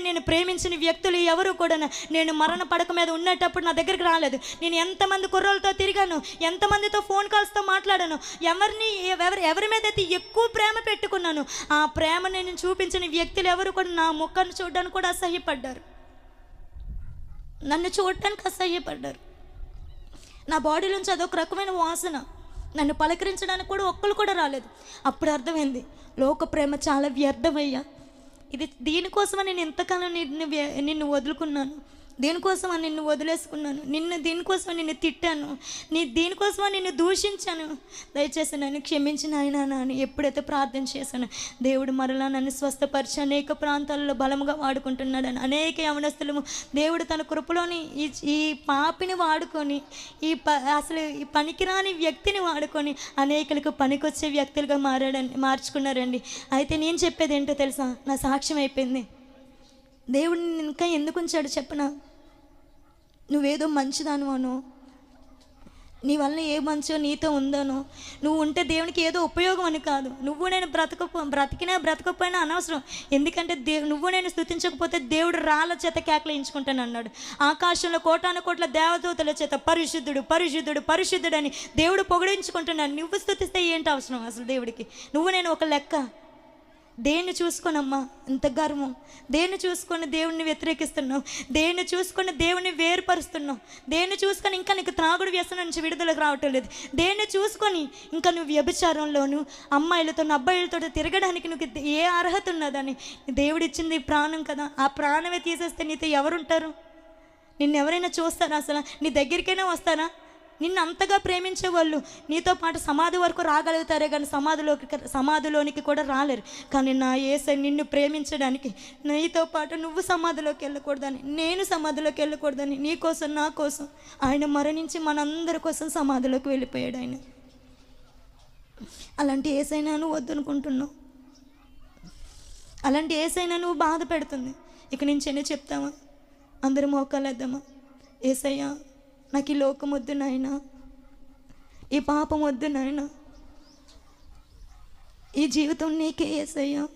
నేను ప్రేమించిన వ్యక్తులు ఎవరు కూడా నేను మరణ పడక మీద ఉన్నేటప్పుడు నా దగ్గరికి రాలేదు. నేను ఎంతమంది కుర్రలతో తిరిగాను? ఎంతమందితో ఫోన్ కాల్స్తో మాట్లాడాను? ఎవరిని ఎవరి ఎవరి మీద అయితే ఎక్కువ ప్రేమ పెట్టుకున్నాను? ఆ ప్రేమ నేను చూపించిన వ్యక్తులు ఎవరు కూడా నా ముఖాన్ని చూడడానికి కూడా అసహ్యపడ్డారు. నన్ను చూడటానికి అసహ్యపడ్డారు. నా బాడీలోంచి అదొక రకమైన వాసన. నన్ను పలకరించడానికి కూడా ఒక్కరు కూడా రాలేదు. అప్పుడు అర్థమైంది. లోక ప్రేమ చాలా వ్యర్థమయ్యా. ఇది దీనికోసమని నేను ఎంతకాలం నిన్ను నిన్ను వదులుకున్నాను. దీనికోసం నిన్ను వదిలేసుకున్నాను? నిన్ను దీనికోసం నిన్ను తిట్టాను? నీ దీనికోసం నిన్ను దూషించాను? దయచేసి నన్ను క్షమించిన ఆయన నాని ఎప్పుడైతే ప్రార్థన చేశాను దేవుడు మరలా నన్ను స్వస్థపరిచి అనేక ప్రాంతాల్లో బలముగా వాడుకుంటున్నాడని అనేక యవనస్తులు దేవుడు తన కృపలోని ఈ ఈ పాపిని వాడుకొని ఈ ప అసలు ఈ పనికిరాని వ్యక్తిని వాడుకొని అనేకులకు పనికొచ్చే వ్యక్తులుగా మారాడని మార్చుకున్నారండి. అయితే నేను చెప్పేది ఏంటో తెలుసా? నా సాక్ష్యం అయిపోయింది. దేవుడిని ఇంకా ఎందుకు ఉంచాడు చెప్పనా? నువ్వేదో మంచిదాను అను. నీ వల్ల ఏ మంచో నీతో ఉందనో. నువ్వు ఉంటే దేవునికి ఏదో ఉపయోగం అని కాదు. నువ్వు నేను బ్రతక బ్రతికినా బ్రతకపోయినా అనవసరం. ఎందుకంటే దేవు నువ్వు నేను స్థుతించకపోతే దేవుడు రాళ్ళ చేత కేకలించుకుంటాను అన్నాడు. ఆకాశంలో కోటాను కోట్ల దేవదూతల చేత పరిశుద్ధుడు పరిశుద్ధుడు పరిశుద్ధుడు అని దేవుడు పొగిడించుకుంటున్నాను నువ్వు స్థుతిస్తే ఏంటి అవసరం అసలు దేవుడికి? నువ్వు నేను ఒక లెక్క. దేన్ని చూసుకోనమ్మా? ఇంత గర్వం. దేన్ని చూసుకొని దేవుణ్ణి వ్యతిరేకిస్తున్నావు? దేన్ని చూసుకొని దేవుణ్ణి వేరుపరుస్తున్నావు? దేన్ని చూసుకొని ఇంకా నీకు త్రాగుడు వ్యసనం నుంచి విడుదలకు రావటం లేదు. దేన్ని చూసుకొని ఇంకా నువ్వు వ్యభిచారంలోను అమ్మాయిలతో అబ్బాయిలతో తిరగడానికి నీకు ఏ అర్హత ఉన్నదని? దేవుడిచ్చింది ప్రాణం కదా. ఆ ప్రాణమే తీసేస్తే నీతో ఎవరుంటారు? నిన్ను ఎవరైనా చూస్తారా అసలు? నీ దగ్గరికైనా వస్తారా? నిన్ను అంతగా ప్రేమించే వాళ్ళు నీతో పాటు సమాధి వరకు రాగలుగుతారే కానీ సమాధిలోకి సమాధిలోనికి కూడా రాలేరు. కానీ నా ఏసై నిన్ను ప్రేమించడానికి నీతో పాటు నువ్వు సమాధిలోకి వెళ్ళకూడదని నేను సమాధిలోకి వెళ్ళకూడదని నీ కోసం నా కోసం ఆయన మరణించి మనందరి కోసం సమాధిలోకి వెళ్ళిపోయాడు ఆయన. అలాంటి ఏసైనా నువ్వు వద్దనుకుంటున్నావు? అలాంటి ఏసైనా నువ్వు బాధ పెడుతుంది? ఇక నుంచి చెప్తావా చెప్తామా? అందరూ మోకాలేద్దామా ఏసయ్యా నాకు ఈ లోకం వద్దు నాయనా. ఈ పాపం వద్దు నాయనా. ఈ జీవితం నీకే ఏసయ్యా